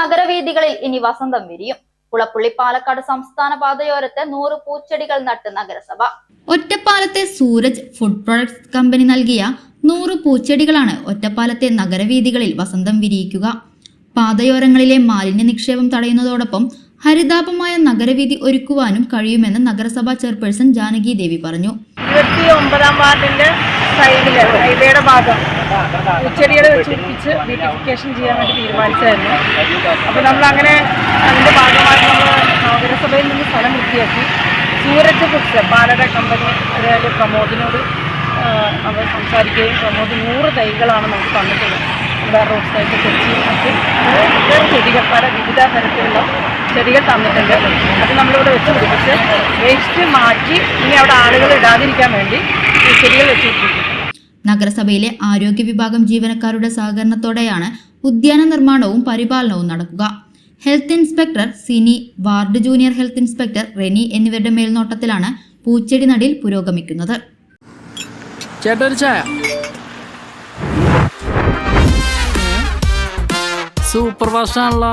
നഗരവീഥികളിൽ ഇനി വസന്തം വിരിയും. കുളപ്പുള്ളി പാലക്കാട് സംസ്ഥാന പാതയോരത്തെ നൂറ് പൂച്ചെടികൾ നട്ട് നഗരസഭ. ഒറ്റപ്പാലത്തെ സൂരജ് ഫുഡ് പ്രൊഡക്ട്സ് കമ്പനി നൽകിയ നൂറ് പൂച്ചെടികളാണ് ഒറ്റപ്പാലത്തെ നഗരവീഥികളിൽ വസന്തം വിരിയിക്കുക. പാതയോരങ്ങളിലെ മാലിന്യ നിക്ഷേപം തടയുന്നതോടൊപ്പം ഹരിതാപമായ നഗരവീതി ഒരുക്കുവാനും കഴിയുമെന്ന് നഗരസഭാ ചെയർപേഴ്സൺ ജാനകി ദേവി പറഞ്ഞു. ഇരുപത്തി ഒമ്പതാം വാർഡിന്റെ സൈഡിൽ ഹൈവേയുടെ ഭാഗം. ഉച്ചടിയുടെ വെച്ച് പിടിപ്പിച്ച് ബ്യൂട്ടിഫിക്കേഷൻ ചെയ്യാൻ വേണ്ടി തീരുമാനിച്ചായിരുന്നു അപ്പോൾ നമ്മൾ അങ്ങനെ അതിന്റെ ഭാഗമായിട്ട് നമ്മൾ നഗരസഭയിൽ നിന്ന് സ്ഥലം വൃത്തിയാക്കി. സൂരജ് ഫുഡ്സ് പാലട കമ്പനി അതായത് പ്രമോദിനോട് അവർ സംസാരിക്കുകയും പ്രമോദ് നൂറ് തൈകളാണ് നമുക്ക് തന്നിട്ടുള്ളത്. ഇവിടെ റോഡ് സൈഡിൽ കൊച്ചി മറ്റ് ചെടികൾ പല വിവിധ തരത്തിലുള്ള ചെടികൾ തന്നിട്ടുണ്ട്. അത് നമ്മളിവിടെ വെച്ച് പിടിപ്പിച്ച് വേസ്റ്റ് മാറ്റി ഇനി അവിടെ ആളുകൾ ഇടാതിരിക്കാൻ വേണ്ടി നഗരസഭയിലെ ആരോഗ്യ വിഭാഗം ജീവനക്കാരുടെ സഹകരണത്തോടെയാണ് ഉദ്യാന നിർമ്മാണവും പരിപാലനവും നടക്കുക. Health inspector Sini ward junior health inspector Reni എന്നിവരുടെ മേൽനോട്ടത്തിലാണ് പൂച്ചെടി നടിൽ പുരോഗമിക്കുന്നത്. സൂപ്പർ ഫാസ്റ്റ് ആണല്ലോ